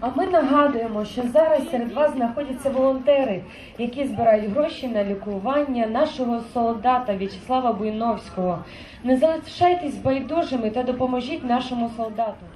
А ми нагадуємо, що зараз серед вас знаходяться волонтери, які збирають гроші на лікування нашого солдата В'ячеслава Буйновського. Не залишайтесь байдужими та допоможіть нашому солдату.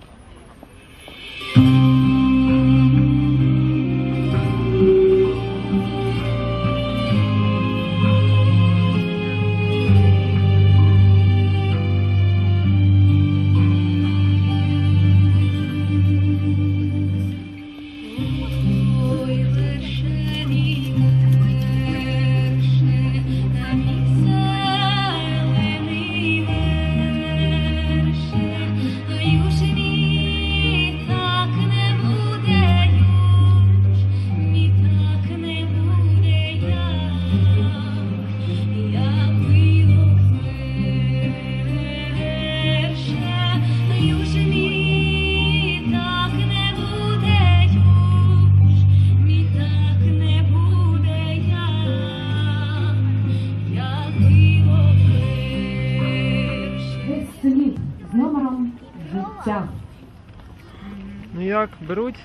Беруть?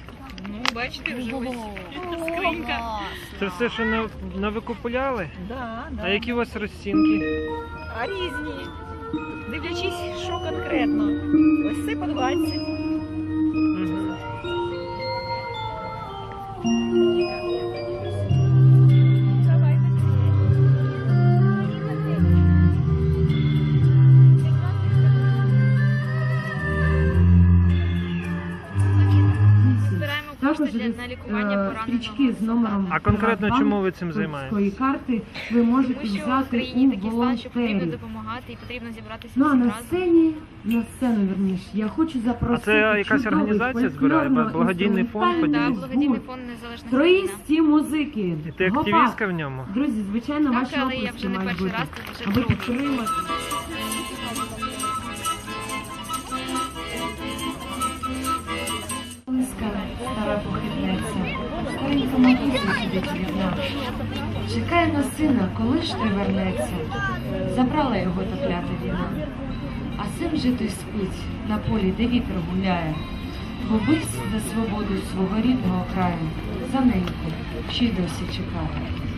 Ну, бачите, вже ось скринька. Це все, що на, навикупуляли? Да, да. А які у вас розцінки? А різні. Дивлячись, що конкретно. Ось це по 20. Також для на лікування е, стрічки з номером А конкретно чому ви цим займаєтесь? карти ви можете Тому що взяти країні у такий стан, що потрібно волонтерів. допомагати і потрібно зібратися Ну а всім на разом. сцені, на сцену верніше, я хочу запросити. А це якась чудовий організація збирає? фольклорно- Благодійний фонд інструментальний подібний? благодійний гурт. фонд незалежна Україна. Троїсті музики. І ти Гопак. активістка в ньому? Друзі, звичайно, Так, ваші але я оплески не мають перший бути. раз, тут вже Аби другий. підтримати. Похитнеться, старенька матуся сидить вікна. Чекає на сина, коли ж той вернеться. Забрала його та клята війна. А син жити спить на полі, де вітер гуляє. Бо за свободу свого рідного краю, за неньку, ще й досі чекає.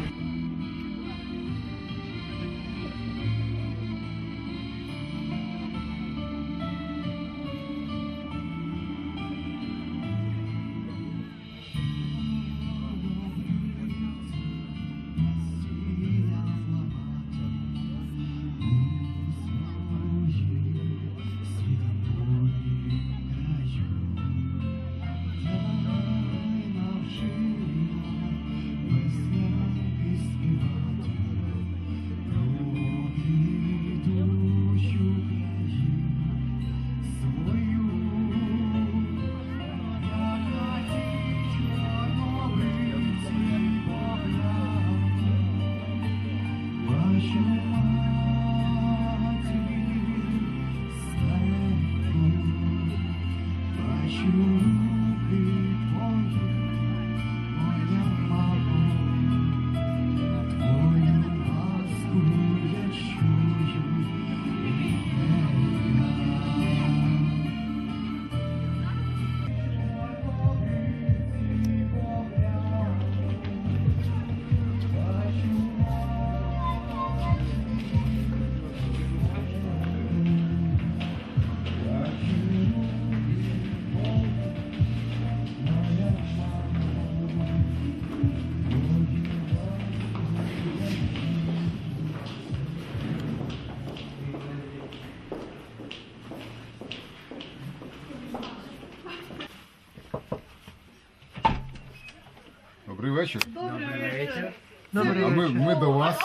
Добрий вечір. Добрий А ми, ми до вас.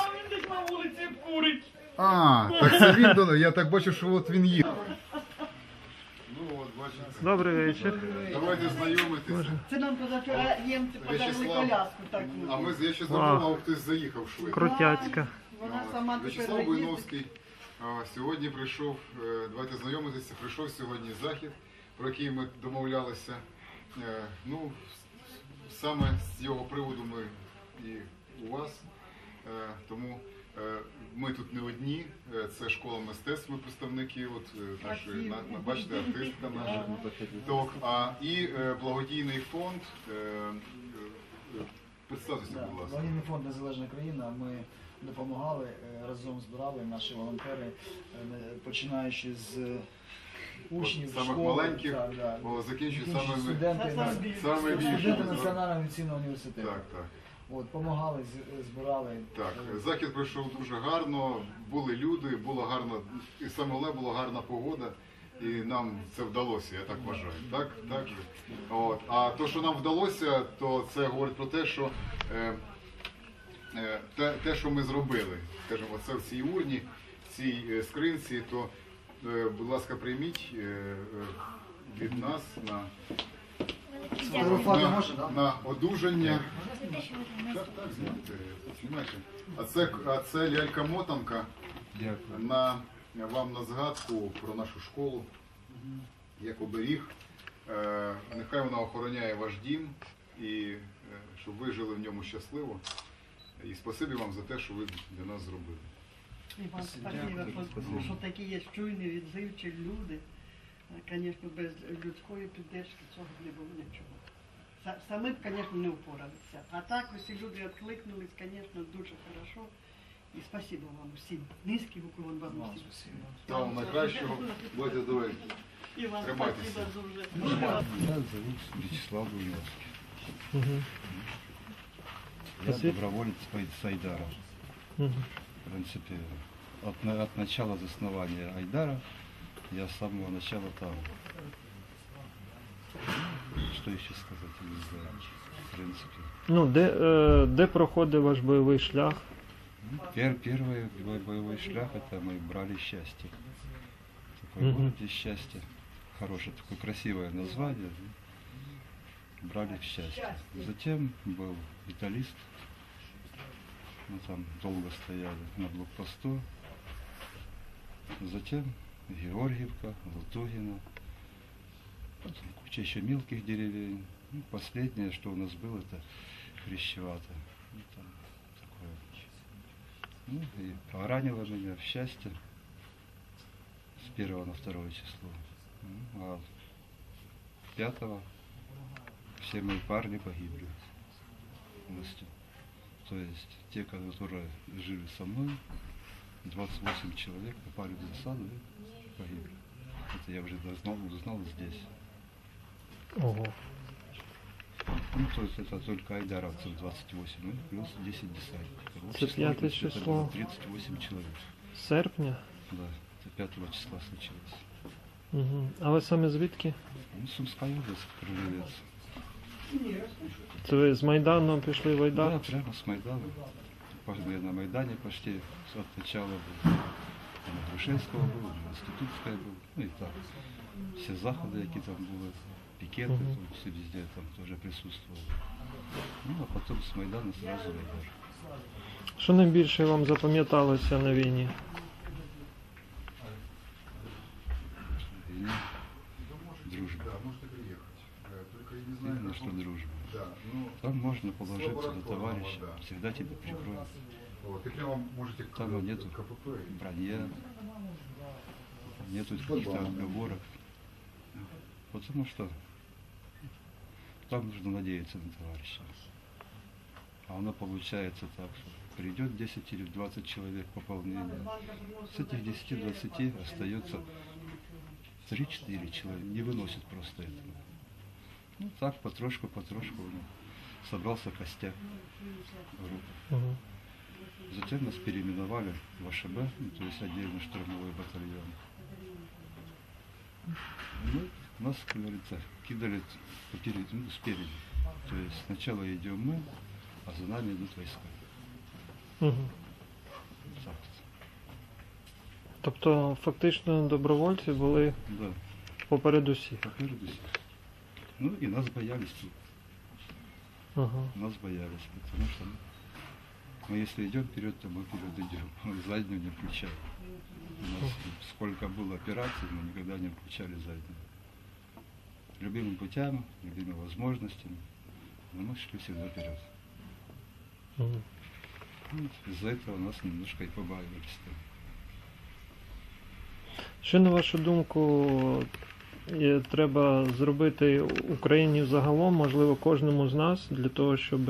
А, так це він до Я так бачу, що от він їде. Ну от, бачите. Добрий вечір. Давайте знайомитися. Це нам позавчора німці подарили Вячеслав. коляску таку. А ми я ще забув, а хтось заїхав швидко. Крутяцька. Вона сама тепер Вячеслав їздить. Буйновський а, сьогодні прийшов, е, давайте знайомитися, прийшов сьогодні захід, про який ми домовлялися. Е, Ну, саме з його приводу ми і у вас. Е, Тому Е, Ми тут не одні, е, це школа мистецтв, ми представники, от нашої, на, на- бачите, артистка наша. Так, а і благодійний фонд. Представтеся, будь ласка. Благодійний фонд Незалежна країна. Ми допомагали разом збирали наші волонтери, не- починаючи з учнів самих школи, маленьких, так, да, Бо закінчують саме студенти, на- саме більше. студенти Національного авіаційного університету. Так, так. От, помагали, з- збирали. Так, захід пройшов дуже гарно, були люди, було гарно, і саме головне була гарна погода, і нам це вдалося, я так вважаю. Так, так же. От. А то, що нам вдалося, то це говорить про те, що е, е, те, те, що ми зробили, скажімо, це в цій урні, в цій е, скринці, то, будь ласка, прийміть е, е, від нас на, на, на одужання. Так, так, знімайте, знімайте. А це, а це лялька мотанка на вам на згадку про нашу школу, як оберіг. Е, нехай вона охороняє ваш дім і е, щоб ви жили в ньому щасливо. І спасибі вам за те, що ви для нас зробили. І вам спасибо, що такі є чуйні, відзивчі люди. Звісно, без людської підтримки цього не було нічого. Са- Самі б, звісно, не впоралися. А так усі люди відкликнулись, звісно, дуже хорошо. І спасибо вам усім. Низький уклон вам Вам усім. спасибо. Та вам найкращого. Будьте здорові. І вам спасибо дуже. Меня зовут Вячеслав Буйновский. Я доброволец с Айдара. В принципе, от, от начала заснования Айдара я с самого начала там. Что еще сказать, не знаю. В принципе. Ну, де, е, де проходить ваш бойовий шлях? Ну, пер- первый бой- боевой шлях это мы брали счастье. Такой Мгм. город из счастья. Хорошее, такое красивое название. Брали счастье. Затем был италист. Мы там долго стояли на блокпосту. Затем Георгиевка, Лутугина. Потом куча еще мелких деревень. Ну, последнее, что у нас было, это Хрящевато. Ну, там такое. Ну, и поранило меня в счастье с первого на второе число. Ну, а пятого все мои парни погибли полностью. То есть те, которые жили со мной, 28 человек попали в засаду и погибли. Это я уже узнал, узнал здесь. Ого. Ну, то есть это только айдаровцев 28, ну, плюс 10 десантников. Это пятое число. было 38 человек. Серпня? Да, это 5 числа случилось. Угу. А ви саме звідки? Ну, Сумская область, Крылевец. Це ви з Майдану пішли в Да, Айдар? прямо с Майдана. Пошли на Майдане почти от начала был. На Грушевского был, на Институтская был. Ну и так. Все заходы, які там були, пікети, Мгм. там все везде там тоже присутствовали. Ну, а потом с Майдана сразу в Айдар. Що найбільше вам запам'яталося на війні? И дружба. Что дружба. Да, ну, Там можно положиться на товарища, да. всегда тебя прикроют. вот, и прямо можете к- Там нету КПП. броня, нету каких-то отговорок. Потому что там нужно надеяться на товарища. А оно получается так, что придет 10 или 20 человек пополнения. С этих 10-20 остается 3-4 человека. Не выносит просто этого. Ну так, потрошку, потрошку ну, собрался костяк группы. Угу. Затем нас переименовали в АШБ, ну, то есть отдельно штурмовой батальон. Ну, нас, как говорится, кидали поперед, ну, спереди. То есть сначала идем мы, а за нами идут войска. Угу. Так, Тобто фактично добровольці були да, поперед усіх. попереду всех. Ну и нас боялись тут, Ага. нас боялись, потому что мы если идем вперед, то мы вперед идем, мы заднюю не включаем. У нас сколько было операций, мы никогда не включали заднюю. Любимым путями, любимыми возможностями, но мы шли всегда вперед. Мгм. Ну, Из-за этого нас немножко и побаивались. Що на вашу думку треба зробити Україні загалом, можливо, кожному з нас для того, щоб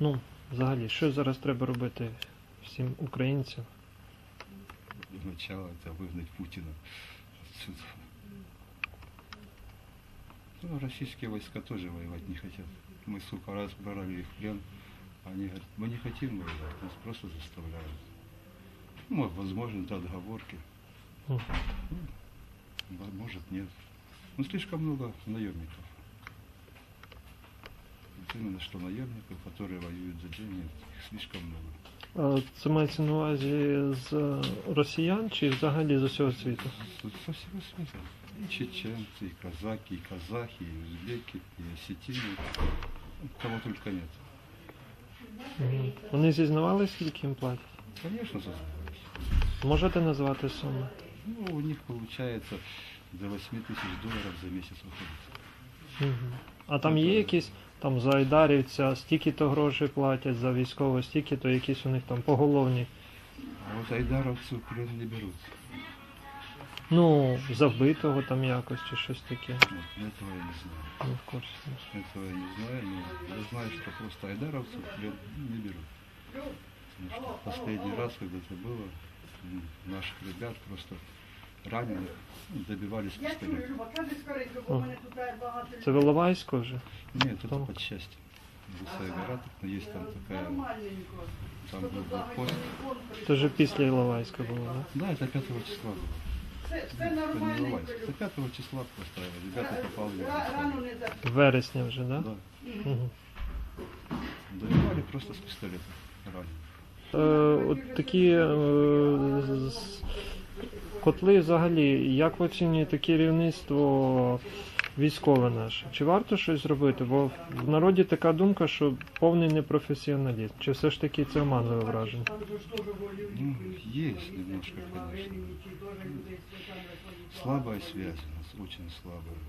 ну, взагалі, що зараз треба робити всім українцям? Для начала это выгнать Путина отсюда. Ну, российские войска тоже воевать не хотят. Мы, сука, раз брали их в плен, они говорят, мы не хотим воевать, нас просто заставляют. Ну, возможно, это отговорки. Мгм. Ну, Может, нет. Ну, слишком много наемников. Вот именно что наемников, которые воюют за деньги, их слишком много. А Це мається на увазі з росіян чи взагалі з усього світу? Тут со всего света. И чеченцы, и казаки, и казахи, и узбеки, и осетины. Ну, Кого только нет. Мгм. Вони зізнавали, скільки їм платять? Конечно, сознаюсь. Можете назвати суми? Ну, у них получается до 8 тысяч долларов за месяц выходит. Мгм. А там є якісь там за айдарівця, стільки-то грошей платять, за військово, стільки-то якісь у них там поголовні. А вот айдаровцы в плен не берут. Ну, за вбитого там якось чи щось таке. Вот, этого я не знаю. Не в курсі. Этого я не знаю, но я знаю, что просто айдаровцев в плен не берут. Потому что последний раз, когда это было, м, наших ребят просто раненых ну, добивались Я чую, пистолетом. Люба, кажи скоренько, бо в мене тут багато Це Виловайсько вже? Нет, это Там. под счастье. Гусая гора, так, есть там такая, Нормальненько. там был блокпост. Це вже після Іловайська було, так? Да, это 5 числа было. Це, це Это не нормальненько. Иловайск. Это 5 числа просто ребята попали в Ра- Рану Югославию. не за Да? Вересня вже, так? Да? Да. Угу. Добивали просто с пистолета раненых. Е, от такі е, з- котли взагалі, як ви оцінюєте керівництво військове наше? Чи варто щось зробити? Бо в народі така думка, що повний непрофесіоналізм. Чи все ж таки це оманливе враження? Ну, есть немножко, конечно. Слабая связь у нас, очень слабая.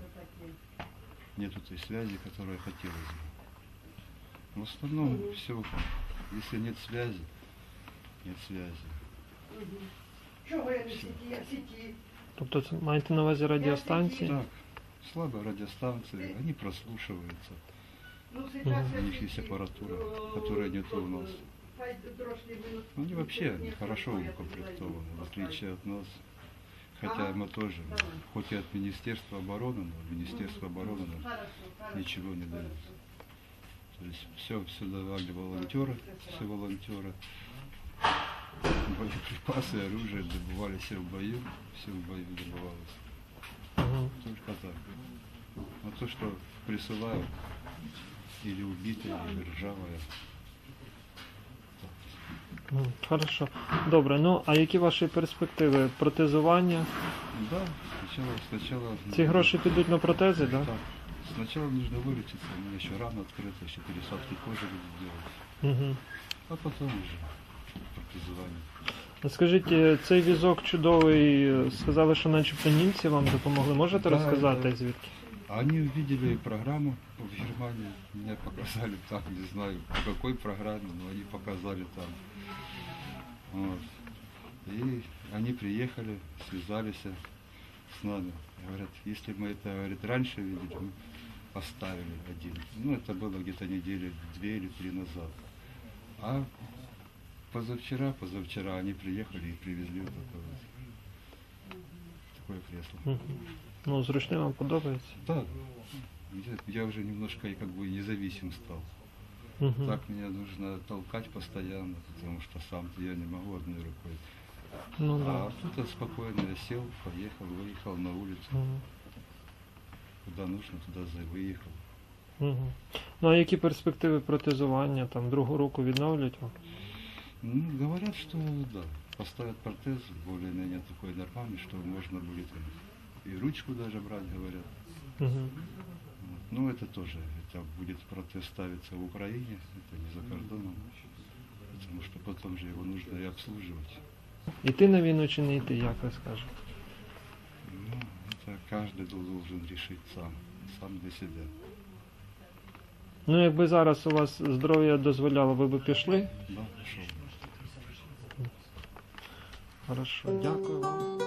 Нету той связи, которая хотелось бы. В основном все, если нет связи, нет связи. Чого я не в сіті, я в сіті. Тобто це маєте на увазі радіостанції? Так, слабые радиостанции, они прослушиваются. Ну, сейчас У них есть аппаратура, которая нет у нас. Хай трошки минут. Ну, они вообще они хорошо укомплектованы, в отличие от нас. Хотя мы тоже, хоть и от Министерства обороны, но Министерство обороны нам Хорошо, хорошо. ничего не дает. То есть все, все давали волонтеры, все волонтеры. Боеприпасы, оружие добывали все в бою, все в бою добывалось. Мгм. Только так. А то, что присылают, или убитое, или ржавое, Мгм. Хорошо. Добре, ну а які ваші перспективи? Протезування? да, сначала, сначала... Ці гроші підуть на протези, так? Да? Так. Сначала нужно вылечиться, у меня еще рана открыта, еще пересадки кожи будут делать. Угу. А потом уже протезирование. Скажіть, е, цей візок чудовий, е, сказали, що начебто німці вам допомогли. Можете Да, розказати да. звідки? Они увидели программу в Германии, меня показали там, не знаю по какой программе, но они показали там. Вот. И они приехали, связались с нами. Говорят, если мы это говорит, раньше видели, мы поставили один. Ну, это было где-то недели две или три назад. А позавчера, позавчера они приехали и привезли вот такое, вот, такое кресло. Мгм. Ну, зручне вам подобається? Да, я, я уже немножко и как бы независим стал. Угу. Так меня нужно толкать постоянно, потому что сам я не могу одной рукой. Ну да. А тут я спокойно я сел, поехал, выехал на улицу. Мгм. Куда нужно, туда за выехал. Мгм. Ну а які перспективи протезування? Там другу руку відновлять вам? Ну, говорят, что да, поставят протез более-менее такой нормальный, что можно будет и- и ручку даже брать, говорят. Угу. Вот. Ну, это тоже, это будет протез ставиться в Украине, это не за кордоном, потому что потом же его нужно и обслуживать. Іти на війну чи не йти, як ви скажете? Ну, это каждый должен решить сам, сам для себя. Ну, якби зараз у вас здоров'я дозволяло, ви б пішли? Да, пошел. Хорошо, дякую вам.